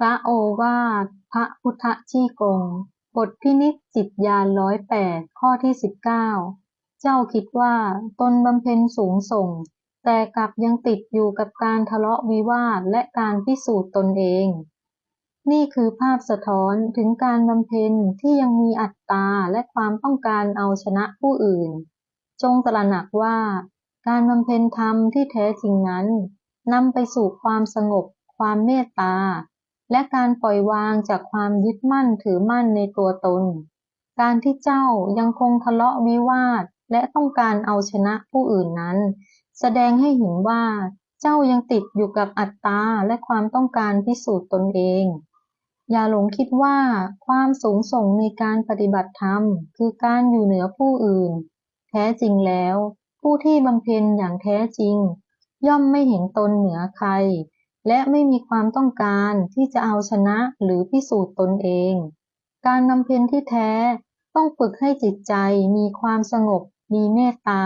พระโอวาทพระพุทธชี้กง บทพินิจจิตญาณร้อยแปดข้อที่สิบเก้าเจ้าคิดว่าตนบำเพ็ญสูงส่ง แต่กลับยังติดอยู่กับการทะเลาะวิวาทและการพิสูจน์ตนเอง นี่คือภาพสะท้อนถึงการบำเพ็ญที่ยังมีอัตตาและความต้องการเอาชนะผู้อื่น จงตระหนักว่า การบำเพ็ญธรรมที่แท้จริงนั้นนำไปสู่ความสงบ ความเมตตา และการปล่อยวางจากความยึดมั่นถือมั่นในตัวตน การที่เจ้ายังคงทะเลาะวิวาทและต้องการเอาชนะผู้อื่นนั้น แสดงให้เห็นว่า เจ้ายังติดอยู่กับอัตตาและความต้องการพิสูจน์ตนเอง อย่าหลงคิดว่าความสูงส่งในการปฏิบัติธรรม คือการอยู่เหนือผู้อื่น แท้จริงแล้ว ผู้ที่บำเพ็ญอย่างแท้จริง ย่อมไม่เห็นตนเหนือใคร และไม่มีความต้องการที่จะเอาชนะหรือพิสูจน์ตนเอง การบำเพ็ญที่แท้ต้องฝึกให้จิตใจมีความสงบ มีเมตตา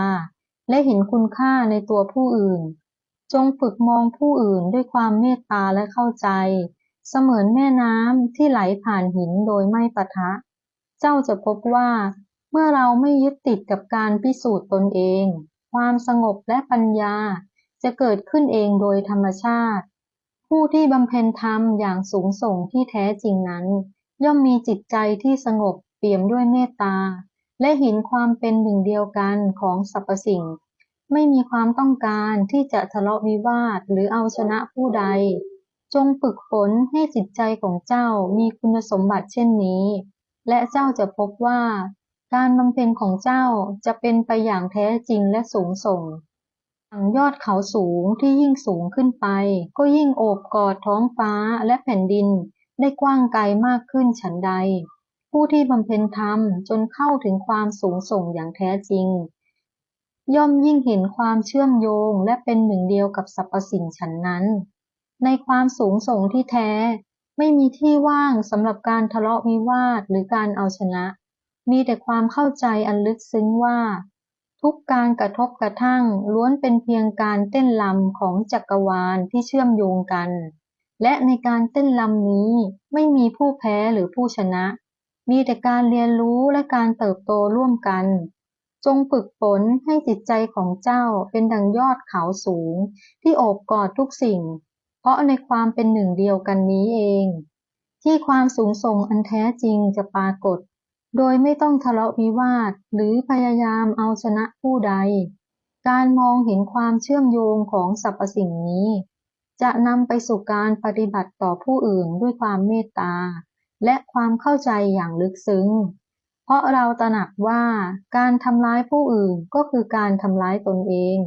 และเห็นคุณค่าในตัวผู้อื่น จงฝึกมองผู้อื่นด้วยความเมตตาและเข้าใจ เสมือนแม่น้ำที่ไหลผ่านหินโดยไม่ปะทะ เจ้าจะพบว่า เมื่อเราไม่ยึดติดกับการพิสูจน์ตนเอง ความสงบและปัญญาจะเกิดขึ้นเองโดยธรรมชาติ ผู้ที่บำเพ็ญธรรมอย่างสูงส่งที่แท้จริงนั้น ย่อมมีจิตใจที่สงบเปี่ยมด้วยเมตตา และเห็นความเป็นหนึ่งเดียวกันของสรรพสิ่ง ไม่มีความต้องการที่จะทะเลาะวิวาทหรือเอาชนะผู้ใด จงฝึกฝนให้จิตใจของเจ้ามีคุณสมบัติเช่นนี้ และเจ้าจะพบว่า การบำเพ็ญของเจ้าจะเป็นไปอย่างแท้จริงและสูงส่ง อย่างยอดเขาสูงที่ยิ่งสูงขึ้นไป ก็ยิ่งโอบกอดท้องฟ้าและแผ่นดินได้กว้างไกลมากขึ้นฉันใด ผู้ที่บำเพ็ญธรรมจนเข้าถึงความสูงส่งอย่างแท้จริง ย่อมยิ่งเห็นความเชื่อมโยงและเป็นหนึ่งเดียวกับสรรพสิ่งฉันนั้น ในความสูงส่งที่แท้ ไม่มีที่ว่างสำหรับการทะเลาะวิวาทหรือการเอาชนะ มีแต่ความเข้าใจอันลึกซึ้งว่า ทุกการกระทบกระทั่งล้วนเป็นเพียงการเต้นลำของจักรวาลที่เชื่อมโยงกัน และในการเต้นลำนี้ไม่มีผู้แพ้หรือผู้ชนะ มีแต่การเรียนรู้และการเติบโตร่วมกัน จงฝึกฝนให้จิตใจของเจ้าเป็นดังยอดเขาสูง ที่โอบกอดทุกสิ่ง เพราะในความเป็นหนึ่งเดียวกันนี้เอง ที่ความสูงส่งอันแท้จริงจะปรากฏ โดยไม่ต้องทะเลาะวิวาทหรือพยายามเอาชนะผู้ใด การมองเห็นความเชื่อมโยงของสรรพสิ่งนี้ จะนำไปสู่การปฏิบัติต่อผู้อื่นด้วยความเมตตา และความเข้าใจอย่างลึกซึ้ง เพราะเราตระหนักว่าการทำร้ายผู้อื่นก็คือการทำร้ายตนเอง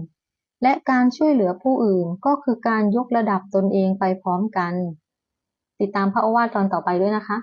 และการช่วยเหลือผู้อื่นก็คือการยกระดับตนเองไปพร้อมกัน ติดตามพระโอวาทตอนต่อไปด้วยนะคะ